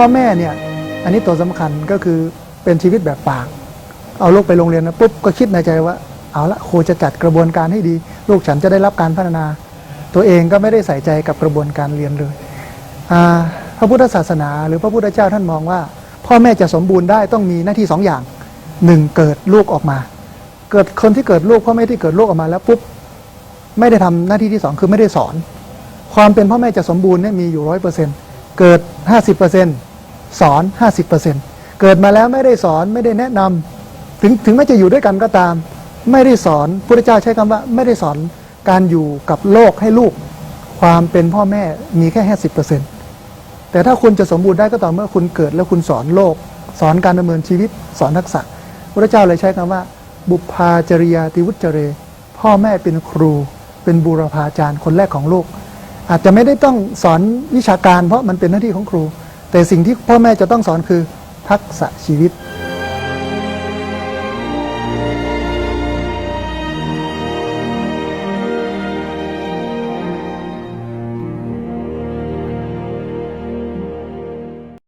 พ่อแม่เนี่ยอันนี้ตัวสำคัญก็คือเป็นชีวิตแบบปาก เอาลูกไปโรงเรียนนะปุ๊บก็คิดในใจว่า เอาละครูจะจัดกระบวนการให้ดี ลูกฉันจะได้รับการพัฒนา ตัวเองก็ไม่ได้ใส่ใจกับกระบวนการเรียนเลยพระพุทธศาสนาหรือพระพุทธเจ้าท่านมองว่า พ่อแม่จะสมบูรณ์ได้ต้องมีหน้าที่สองอย่างหนึ่งเกิดลูกออกมา เกิดคนที่เกิดลูกพ่อแม่ที่เกิดลูกออกมาแล้วปุ๊บไม่ได้ทำหน้าที่ที่สองคือไม่ได้สอน ความเป็นพ่อแม่จะสมบูรณ์เนี่ยมีอยู่ร้อยเปอร์เซ็นเกิดห้าสิบเปอร์เซ็น สอนห้าสิบเปอร์เซ็นเกิดมาแล้วไม่ได้สอนไม่ได้แนะนำถึงถึงแม้จะอยู่ด้วยกันก็ตาม ไม่ได้สอนพระเจ้าใช้คำว่า ไม่ได้สอนการอยู่กับโลกให้ลูก ความเป็นพ่อแม่มีแค่ห้าสิบเปอร์เซ็นต์แต่ถ้าคุณจะสมบูรณ์ได้ก็ต่อเมื่อคุณเกิดแล้วคุณสอนโลก สอนการดำเนินชีวิต สอนทักษะ พระเจ้าเลยใช้คำว่า บุพาจริยาติวุจเร พ่อแม่เป็นครู เป็นบูรพาจารย์คนแรกของโลก อาจจะไม่ได้ต้องสอนวิชาการเพราะมันเป็นหน้าที่ของครู แต่สิ่งที่พ่อแม่จะต้องสอนคือทักษะชีวิต